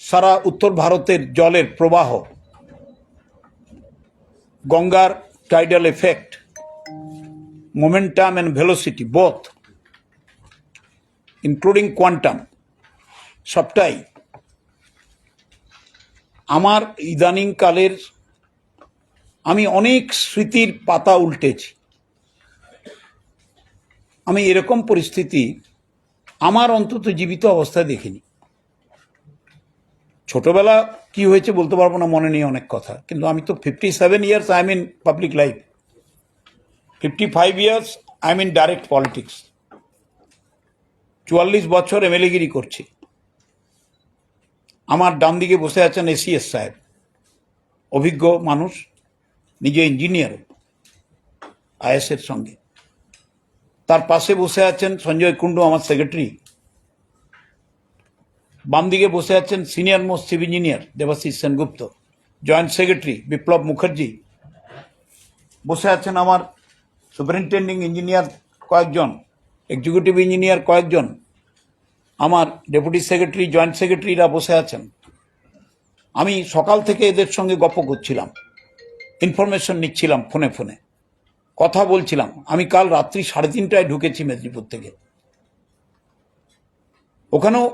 সারা উত্তর ভারতের জলের প্রবাহ। গঙ্গার tidal effect momentum and velocity both including quantum সবটাই আমার ইদানিং কালের আমি অনেক স্মৃতির পাতা উল্টেছি। আমি এরকম পরিস্থিতি আমার অন্তত জীবিত অবস্থায় দেখিনি। ছোটবেলা কি হয়েছে বলতে পারব না, মনে নেই অনেক কথা। কিন্তু আমি তো fifty seven years I am in public life fifty five years I am in direct politics চুয়াল্লিশ বছর এমএলএগিরি করছি। আমার ডান দিকে বসে আছেন এসিএস সাহেব। অভিজ্ঞ মানুষ, নিজে ইঞ্জিনিয়ার আইএসের সঙ্গে। তার পাশে বসে আছেন সঞ্জয় কুণ্ডু, আমার সেক্রেটারি বাম দিকে বসে আছেন senior most chief engineer Debashis Sengupta, joint secretary Biplab Mukherjee. বসে আছেন আমার সুপারিনটেন্ডিং ইঞ্জিনিয়ার কয়েকজন, এক্সিকিউটিভ ইঞ্জিনিয়ার কয়েকজন, আমার ডেপুটি সেক্রেটারি, জয়েন্ট সেক্রেটারিরা বসে আছেন। আমি সকাল থেকে এদের সঙ্গে গপ্প করছিলাম, ইনফরমেশন নিচ্ছিলাম ফোনে ফোনে, কথা বলছিলাম। আমি কাল রাত্রি সাড়ে তিনটায় ঢুকেছি মেদিনীপুর থেকে। ওখানেও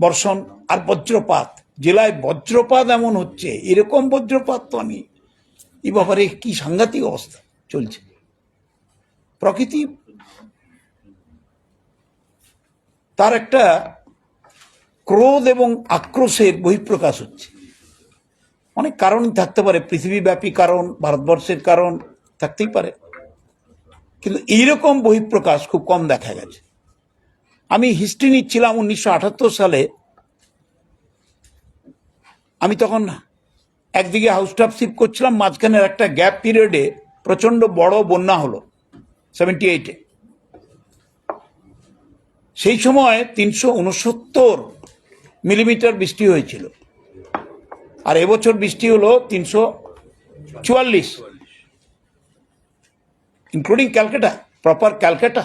বর্ষণ আর বজ্রপাত। জেলায় বজ্রপাত এমন হচ্ছে, এরকম বজ্রপাত তো আমি এ ব্যাপারে কি সাংঘাতিক অবস্থা চলছে? প্রকৃতি তার একটা ক্রোধ এবং আক্রোশের বহিঃপ্রকাশ হচ্ছে। অনেক কারণ থাকতে পারে, পৃথিবীব্যাপী কারণ, ভারতবর্ষের কারণ থাকতেই পারে। কিন্তু এইরকম বহিঃপ্রকাশ খুব কম দেখা গেছে। আমি হিস্ট্রি নিচ্ছিলাম উনিশশো আটাত্তর সালে। আমি তখন একদিকে হাউস টাফশিপ করছিলাম, মাঝখানের একটা গ্যাপ পিরিয়ডে প্রচণ্ড বড় বন্যা হলো সেভেন্টি এইটে সেই সময় তিনশো উনসত্তর মিলিমিটার বৃষ্টি হয়েছিল। আর এবছর বৃষ্টি হলো তিনশো চুয়াল্লিশ। ইনক্লুডিং ক্যালকাটা প্রপার ক্যালকাটা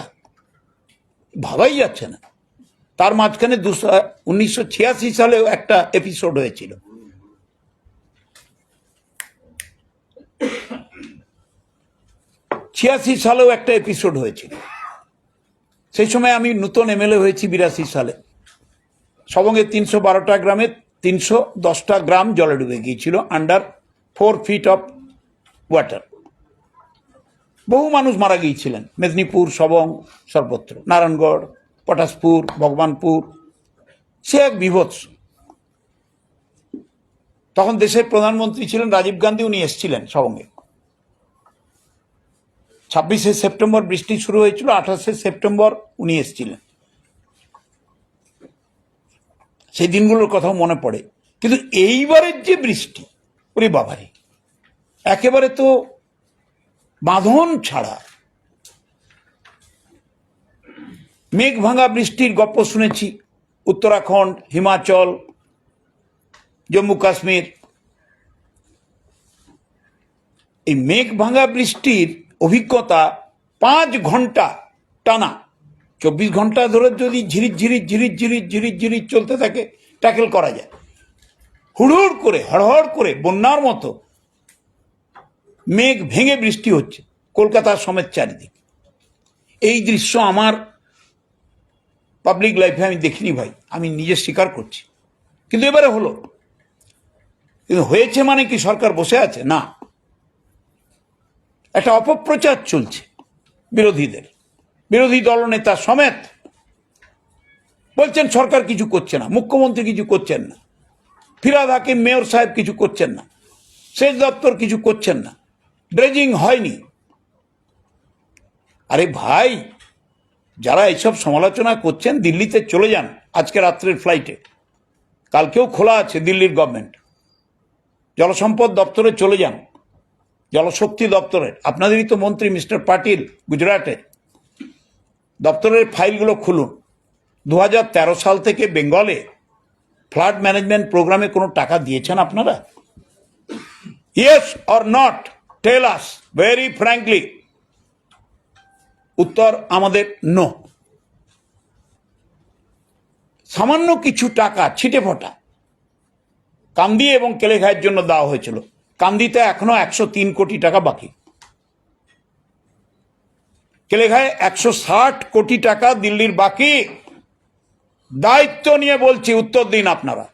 ভাবাই যাচ্ছে না। তার মাঝখানে দুশো, উনিশশো ছিয়াশি সালেও একটা এপিসোড হয়েছিল। ছিয়াশি সালেও একটা এপিসোড হয়েছিল। সেই সময় আমি নূতন এমএলএ হয়েছি বিরাশি সালে। সবঙ্গে তিনশো বারোটা গ্রামে তিনশো দশটা গ্রাম জলে ডুবে গিয়েছিল under four feet of water বহু মানুষ মারা গিয়েছিলেন। মেদিনীপুর, সবং, সর্বত্র। নারায়ণগড়, পটাশপুর, ভগবানপুর। সে এক বিভৎস। তখন দেশের প্রধানমন্ত্রী ছিলেন রাজীব গান্ধী, উনি এসছিলেন সবঙ্গে ছাব্বিশে সেপ্টেম্বর বৃষ্টি শুরু হয়েছিল, আঠাশে সেপ্টেম্বর উনি এসছিলেন। সেই দিনগুলোর কথাও মনে পড়ে। কিন্তু এইবারের যে বৃষ্টি, ওরে বাবারে, একেবারে তো বাঁধন ছাড়া। মেঘ ভাঙা বৃষ্টির গপ্প শুনেছি, উত্তরাখণ্ড, হিমাচল, জম্মু কাশ্মীর। এই মেঘ ভাঙা বৃষ্টির অভিজ্ঞতা পাঁচ ঘণ্টা টানা। চব্বিশ ঘণ্টা ধরে যদি ঝিরির ঝিরির ঝিরির ঝিরির ঝিরির ঝিরির চলতে থাকে, ট্যাকেল করা যায়। হুড়হুড় করে, হড়হড় করে বন্যার মতো মেঘ ভেঙে বৃষ্টি হচ্ছে, কলকাতার সমেত চারিদিক। এই দৃশ্য আমার পাবলিক লাইফে আমি দেখিনি ভাই, আমি নিজে স্বীকার করছি। কিন্তু এবারে হলো। কিন্তু হয়েছে মানে কি সরকার বসে আছে? না। একটা অপপ্রচার চলছে বিরোধীদের। বিরোধী দলনেতা সমেত বলছেন, সরকার কিছু করছে না, মুখ্যমন্ত্রী কিছু করছেন না, ফিরাদ হাকিম, মেয়র সাহেব কিছু করছেন না, সেচ দপ্তর কিছু করছেন না। ড্রেজিং হয়নি। আরে ভাই, যারা এইসব সমালোচনা করছেন, দিল্লিতে চলে যান আজকে রাত্রের ফ্লাইটে কালকেও খোলা আছে দিল্লির গভর্নমেন্ট জলসম্পদ দপ্তরে চলে যান। জলশক্তি দপ্তরের। আপনাদেরই তো মন্ত্রী মিস্টার পাটিল গুজরাটে। দপ্তরের ফাইলগুলো খুলুন। দু হাজার তেরো সাল থেকে বেঙ্গলে ফ্লাড ম্যানেজমেন্ট প্রোগ্রামে কোনো টাকা দিয়েছেন আপনারা? Yes or not tell us very frankly উত্তর আমাদের নো সামান্য কিছু টাকা, ছিটে ফোটা। কান্দি এবং কেলেঘায়ের জন্য দেওয়া হয়েছিল। কান্দিতে এখনও একশো তিন কোটি টাকা বাকি। কেলেঘায় একশো ষাট কোটি টাকা দিল্লির বাকি। দায়িত্ব নিয়ে বলছি, উত্তর দিন আপনারা।